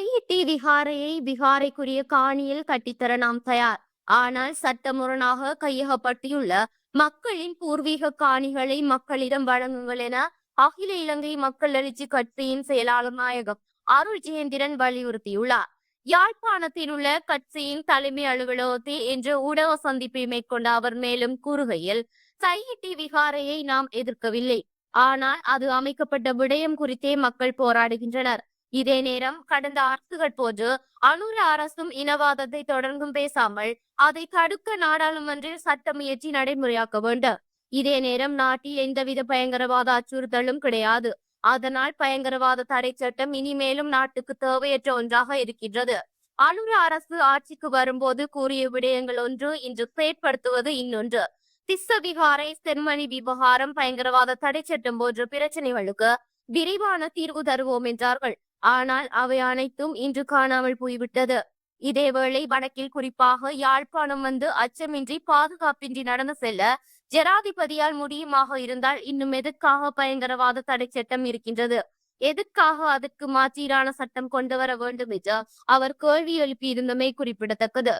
IET விகாரையை விகாரைக்குரிய காணியில் கட்டித்தர நாம் தயார். ஆனால் சட்டமுரணாக கையகப்பட்டியுள்ள மக்களின் பூர்வீக காணிகளை மக்களிடம் வழங்குங்கள் என அகில இலங்கை மக்கள் எழுச்சி கட்சியின் செயலாளர் நாயகம் அருள் ஜெயந்திரன் வலியுறுத்தியுள்ளார். யாழ்ப்பாணத்தில் உள்ள கட்சியின் தலைமை அலுவலகத்தில் இன்று ஊடக சந்திப்பை மேற்கொண்ட அவர் மேலும் கூறுகையில் தையிட்டி விகாரையை நாம் எதிர்க்கவில்லை. ஆனால் அது அமைக்கப்பட்ட விடயம் குறித்தே மக்கள் போராடுகின்றனர். இதே நேரம் கடந்த அரசுகள் போன்று அனுர அரசும் இனவாதத்தை தொடர்ந்தும் பேசாமல் அதை தடுக்க நாடாளுமன்றில் சட்டம் இயற்றி நடைமுறையாக்க வேண்டும். இதே நேரம் நாட்டில் எந்தவித பயங்கரவாத அச்சுறுத்தலும் கிடையாது. அதனால் பயங்கரவாத தடை சட்டம் இனிமேலும் நாட்டுக்கு தேவையற்ற ஒன்றாக இருக்கின்றது. அனுர அரசு ஆட்சிக்கு வரும்போது கூறிய விடயங்கள் ஒன்று இன்று செயற்படுத்துவது இன்னொன்று. திஸ்ஸ விகாரை செம்மணி விவகாரம் பயங்கரவாத தடை சட்டம் போன்ற பிரச்சனைகளுக்கு விரைவான தீர்வு தருவோம் என்றார்கள். ஆனால் அவை அனைத்தும் இன்று காணாமல் போய்விட்டது. இதேவேளை வடக்கில் குறிப்பாக யாழ்ப்பாணம் வந்து அச்சமின்றி பாதுகாப்பின்றி நடந்து செல்ல ஜனாதிபதியால் முடியுமாக இருந்தால் இன்னும் எதற்காக பயங்கரவாத தடை சட்டம் இருக்கின்றது? எதற்காக அதற்கு மாற்றீடான சட்டம் கொண்டு வர வேண்டும் என்று அவர் கேள்வி எழுப்பியிருந்தமை குறிப்பிடத்தக்கது.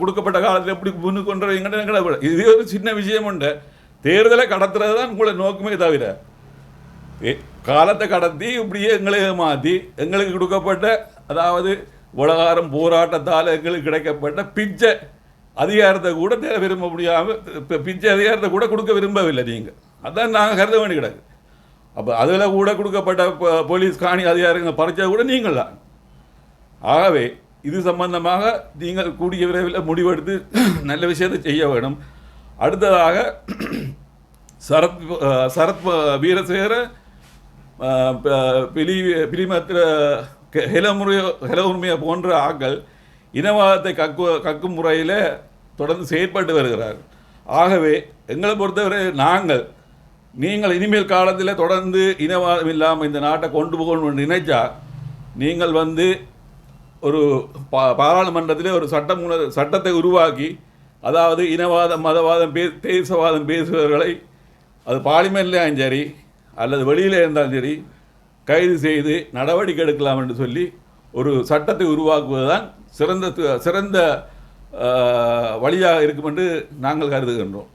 கொடுக்கப்பட்ட காலத்தில் எப்படி முன்னு கொண்டு இது ஒரு சின்ன விஷயம் உண்டு. தேர்தலை கடத்துறது தான் உங்களை நோக்குமே தவிர. காலத்தை கடத்தி இப்படியே எங்களை மாற்றி எங்களுக்கு கொடுக்கப்பட்ட அதாவது உலகாரம் போராட்டத்தால் எங்களுக்கு கிடைக்கப்பட்ட பிச்சை அதிகாரத்தை கூட தேர விரும்ப முடியாமல் பிச்சை அதிகாரத்தை கூட கொடுக்க விரும்பவில்லை நீங்கள் அதான் நாங்கள் கருத வேண்டி கிடக்கு. அப்போ அதில் கூட கொடுக்கப்பட்ட போலீஸ் காணி அதிகாரங்கள் பறிச்சது கூட நீங்கள் தான் ஆகவே இது சம்பந்தமாக நீங்கள் கூடிய விரைவில் முடிவெடுத்து நல்ல விஷயத்தை செய்ய வேணும். அடுத்ததாக சரத் சரத் வீரசேகர பிலி பிலிமத்திர ஹெலமுறைய ஹெலமுறைய போன்ற ஆக்கள் இனவாதத்தை கக்கு கக்கும் முறையில் தொடர்ந்து செயற்பட்டு வருகிறார் ஆகவே எங்களை பொறுத்தவரை நாங்கள் நீங்கள் இனிமேல் காலத்தில் தொடர்ந்து இனவாதம் இல்லாமல் இந்த நாட்டை கொண்டு போகணும்னு நினைச்சா நீங்கள் வந்து ஒரு பா பாராளுமன்றத்தில் ஒரு சட்டம் சட்டத்தை உருவாக்கி அதாவது இனவாதம் மதவாதம் பே தேசவாதம் பேசுபவர்களை அது பார்லிமெண்ட்லேயும் சரி அல்லது வெளியில் இருந்தாலும் சரி கைது செய்து நடவடிக்கை எடுக்கலாம் என்று சொல்லி ஒரு சட்டத்தை உருவாக்குவதுதான் சிறந்த து- சிறந்த வழியாக இருக்கும் என்று நாங்கள் கருதுகின்றோம்.